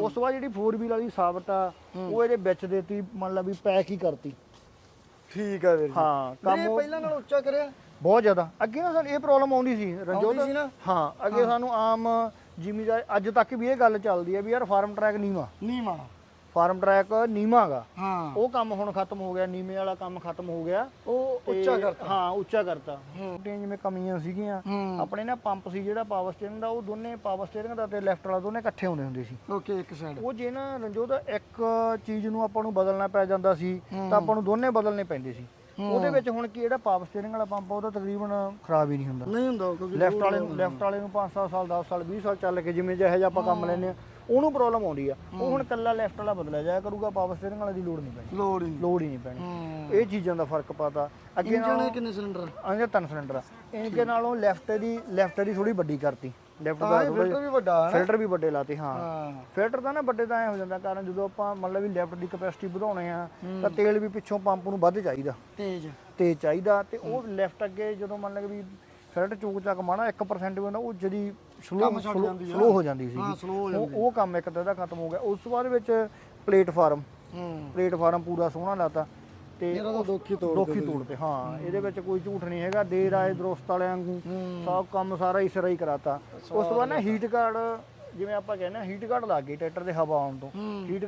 ਉਸ ਤੋਂ ਬਾਅਦ ਜਿਹੜੀ 4 ਵੀਲ ਵਾਲੀ ਸਾਬਤ ਆ ਉਹ ਇਹਦੇ ਵਿੱਚ ਦੇਤੀ ਮੰਨ ਲਾ ਵੀ ਪੈਕ ਹੀ ਕਰਤੀ। ਠੀਕ ਆ ਵੀਰ ਜੀ। ਹਾਂ ਕੰਮ ਇਹ ਪਹਿਲਾਂ ਨਾਲ ਉੱਚਾ ਕਰਿਆ? ਬਹੁਤ ਜ਼ਿਆਦਾ। ਅੱਗੇ ਨਾ ਸਾਨੂੰ ਇਹ ਪ੍ਰੋਬਲਮ ਆਉਂਦੀ ਸੀ ਰਣਜੋਤ। ਸੀ ਨਾ? ਹਾਂ ਅੱਗੇ ਸਾਨੂੰ ਆਮ ਜ਼ਿਮੀਦਾਰ ਅੱਜ ਤੱਕ ਵੀ ਇਹ ਗੱਲ ਚੱਲਦੀ ਹੈ ਵੀ ਯਾਰ ਫਾਰਮ ਟਰੈਕ ਨੀਵਾ। ਨੀਵਾਂ। ਫਾਰਮ ਟਰੈਕ ਨੀਵਾਗਾ ਹਾਂ। ਉਹ ਕੰਮ ਹੁਣ ਖਤਮ ਹੋ ਗਿਆ ਨੀਵੇਂ ਵਾਲਾ ਕੰਮ ਖਤਮ ਹੋ ਗਿਆ। ਉਹ ਤੇ- ਉੱਚਾ ਕਰਤਾ। ਹਾਂ ਉੱਚਾ ਕਰਤਾ। ਛੋਟੀਆਂ ਜਿਵੇਂ ਕਮੀਆਂ ਸੀਗੀਆਂ ਆਪਣੇ ਨਾ ਪੰਪ ਸੀ ਜਿਹੜਾ ਪਾਵਰ ਸਟੀਅਰਿੰਗ ਦਾ ਉਹ ਦੋਨੇ ਪਾਵਰ ਸਟੀਅਰਿੰਗ ਦਾ ਤੇ ਲੈਫਟ ਵਾਲਾ ਦੋਨੇ ਇਕੱਠੇ ਹੁੰਦੇ ਹੁੰਦੇ ਸੀ। ਓਕੇ ਇੱਕ ਸਾਈਡ ਉਹ ਜੇ ਨਾ ਰਣਜੋਤ ਇੱਕ ਚੀਜ਼ ਨੂੰ ਆਪਾਂ ਨੂੰ ਬਦਲਣਾ ਪੈ ਜਾਂਦਾ ਸੀ ਤਾਂ ਆਪਾਂ ਨੂੰ ਦੋਨੇ ਬਦਲਨੇ ਪੈਂਦੇ ਸੀ। ਉਹਦੇ ਵਿੱਚ ਹੁਣ ਕੀ ਜਿਹੜਾ ਪਾਵਰ ਸਟੀਅਰਿੰਗ ਵਾਲਾ ਪੰਪ ਉਹਦਾ ਤਕਰੀਬਨ ਖਰਾਬ ਹੀ ਨਹੀਂ ਹੁੰਦਾ। ਨਹੀਂ ਹੁੰਦਾ ਕਿਉਂਕਿ ਲੈਫਟ ਵਾਲੇ ਨੂੰ ਲੈਫਟ ਵਾਲੇ ਨੂੰ 5 ਸਾਲ 10 ਸਾਲ 20 ਸਾਲ ਚੱਲ ਕੇ ਜਿਵੇਂ ਜਿਹੋ ਜਿਹਾ ਆਪਾਂ ਕੰਮ ਲੈਨੇ ਆ ਉਹਨੂੰ ਪ੍ਰੋਬਲਮ ਆਉਂਦੀ ਆ। ਉਹ ਹੁਣ ਕੱਲਾ ਲੈਫਟ ਵਾਲਾ ਬਦਲਿਆ ਜਾਇਆ ਕਰੂਗਾ ਪਾਵਰ ਸਟੀਅਰਿੰਗ ਵਾਲੇ ਦੀ ਲੋੜ ਨਹੀਂ ਪੈਣੀ। ਲੋੜ ਹੀ ਨਹੀਂ। ਲੋੜ ਹੀ ਨਹੀਂ ਪੈਣੀ। ਇਹ ਚੀਜ਼ਾਂ ਦਾ ਫ਼ਰਕ ਪਾਤਾ। ਅੱਗੇ ਇੰਜਣ ਨਾਲੋਂ ਕਿੰਨੇ ਸਿਲੰਡਰ ਅੰਜਾ ਤਿੰਨ ਸਿਲੰਡਰ ਆ। ਇਨਕੇ ਨਾਲੋਂ ਲੈਫਟ ਦੀ ਲੈਫਟ ਦੀ ਥੋੜੀ ਵੱਡੀ ਕਰਤੀ। ਲੈਫਟ ਦਾ ਫਿਲਟਰ ਵੀ ਵੱਡਾ ਹੈ ਫਿਲਟਰ ਵੀ ਵੱਡੇ ਲਾਤੇ ਹਾਂ। ਫਿਲਟਰ ਤਾਂ ਨਾ ਵੱਡੇ ਤਾਂ ਐ ਹੋ ਜਾਂਦਾ ਕਾਰਨ ਜਦੋਂ ਆਪਾਂ ਮਤਲਬ ਵੀ ਲੈਫਟ ਦੀ ਕਪੈਸਿਟੀ ਵਧਾਉਣੇ ਆ ਤਾਂ ਤੇਲ ਵੀ ਪਿੱਛੋਂ ਪੰਪ ਨੂੰ ਵੱਧ ਚਾਹੀਦਾ। ਤੇਜ਼। ਤੇ ਚਾਹੀਦਾ ਤੇ ਉਹ ਲੈਫਟ ਅੱਗੇ ਜਦੋਂ ਮੰਨ ਲਓ ਵੀ ਫਿਲਟਰ ਚੂਕ ਚੱਕ ਮਾਣਾ 1% ਵੀ ਉਹ ਜਿਹੜੀ ਸਲੋ ਕੰਮ ਛੱਡ ਜਾਂਦੀ ਆ। ਸਲੋ ਹੋ ਜਾਂਦੀ ਸੀ ਹਾਂ ਹੋ ਉਹ ਜਾਂਦੀ ਉਹ ਕੰਮ ਇੱਕ ਤਾਂ ਇਹਦਾ ਖਤਮ ਹੋ ਗਿਆ। ਉਸ ਤੋਂ ਬਾਅਦ ਵਿੱਚ ਪਲੇਟਫਾਰਮ। ਹੂੰ। ਪਲੇਟਫਾਰਮ ਪੂਰਾ ਸੋਹਣਾ ਲਾਤਾ। ਤੇ ਦੁੱਖ ਹੀ ਤੋੜ ਦੋਖੀ ਤੋੜ ਤੇ ਹਾਂ ਇਹਦੇ ਵਿੱਚ ਕੋਈ ਝੂਠ ਨਹੀਂ ਹੈਗਾ। ਦੇਰ ਆਏ ਦਰੁਸਤ ਵਾਲਿਆਂ ਵਾਂਗੂ। ਹੂੰ। ਸਭ ਕੰਮ ਸਾਰਾ ਇਸ ਤਰ੍ਹਾਂ ਹੀ ਕਰਾਤਾ। ਉਸ ਤੋਂ ਬਾਅਦ ਨਾ ਹੀਟ ਗਾਰਡ ਜਿਵੇਂ ਆਪਾਂ ਕਹਿੰਦੇ ਆ ਹੀਟ ਗਾਰਡ ਲੱਗ ਗਈ ਟਰੈਕਟਰ ਦੇ ਹਵਾ ਆਉਣ ਤੋਂ। ਹੂੰ। ਹੀਟ